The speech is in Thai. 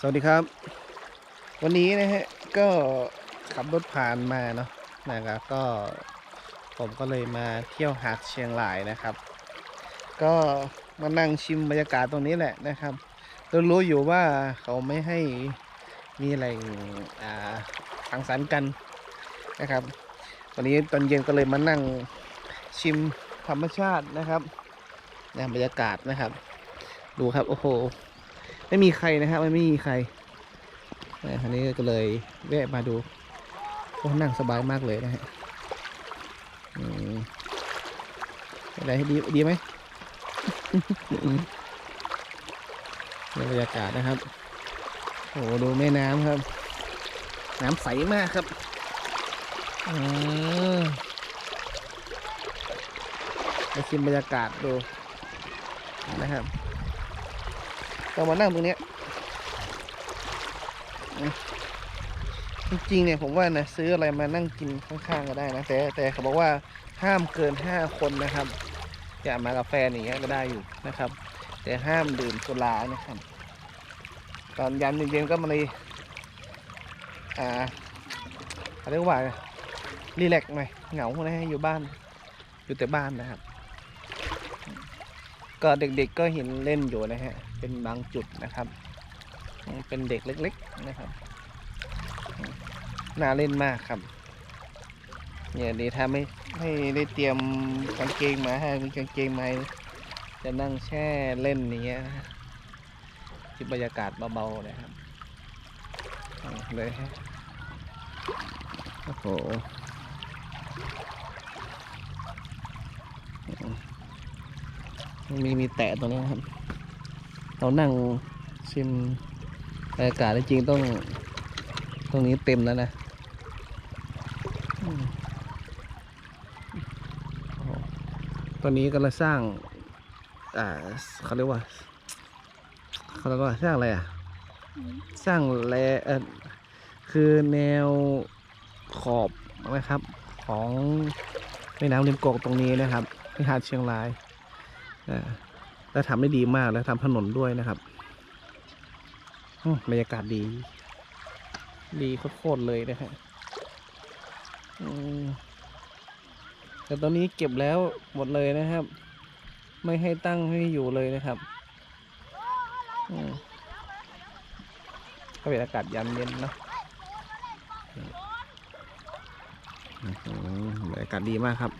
สวัสดีครับ วันนี้นะฮะก็ขับรถผ่านมาเนาะนะครับก็ผมก็เลยมาเที่ยวหาดเชียงรายนะครับ ก็มานั่งชิมบรรยากาศตรงนี้แหละนะครับเรารู้อยู่ว่าเขาไม่ให้มีอะไรอ่าสังสรรค์กันนะครับ วันนี้ตอนเย็นก็เลยมานั่งชิมธรรมชาตินะครับนะบรรยากาศนะครับ ดูครับโอ้โห ไม่มีใครนะครับไม่มีใครนะอันนี้ก็เลยแวะมาดูโอ้นั่งสบายมากเลยนะฮะอะไรดีดีไหมอืมนี่บรรยากาศนะครับ โอ้ดูแม่น้ำครับ น้ำใสมากครับอืมมาชิมบรรยากาศดูนะครับ เรามานั่งตรงเนี้ยจริงๆเนี่ยผมว่านะซื้ออะไรมานั่งกินข้างๆก็ได้นะแต่แต่เขาบอกว่าห้ามเกินห้าคนนะครับจะมากับแฟนอย่างเงี้ยก็ได้อยู่นะครับ แต่ห้ามดื่มสุรานะครับ ตอนยันเย็นๆก็มาเลยอ่าเรียกว่ารีแลกซ์หน่อยเหงานะฮะอยู่บ้าน อยู่แต่บ้านนะครับ ก็เด็กๆก็เห็นเล่นอยู่นะฮะ เป็นบางจุดนะครับ เป็นเด็กเล็ก ๆนะครับ น่าเล่นมากครับ เนี่ยดีถ้าไม่ไม่ได้เตรียมกางเกงมาให้มีกางเกงมาจะนั่งแช่เล่นอย่างเงี้ยนะที่บรรยากาศเบาๆนะครับเลยฮะโอ้โหอืม มีมีแตะตรงนี้นครับ เรานั่งชิมบรรยากาศจริงๆต้อง ตรงนี้เต็มแล้วนะตอนนี้กำลังสร้าง อ่าเขาเรียกว่าเขาเรียกว่าสร้างอะไรอะ สร้างแลเออคือแนวขอบนะครับ ของแม่น้ำริมโกกตรงนี้นะครับที่หาดเชียงราย แล้วทำได้ดีมากแล้วทำถนนด้วยนะครับอืมบรรยากาศดี ดีโคตรเลยนะฮะอืมแต่ตอนนี้เก็บแล้วหมดเลยนะครับ ไม่ให้ตั้งให้อยู่เลยนะครับอืมก็เป็นอากาศยามเย็นเนาะอืมบรรยากาศดีมากครับ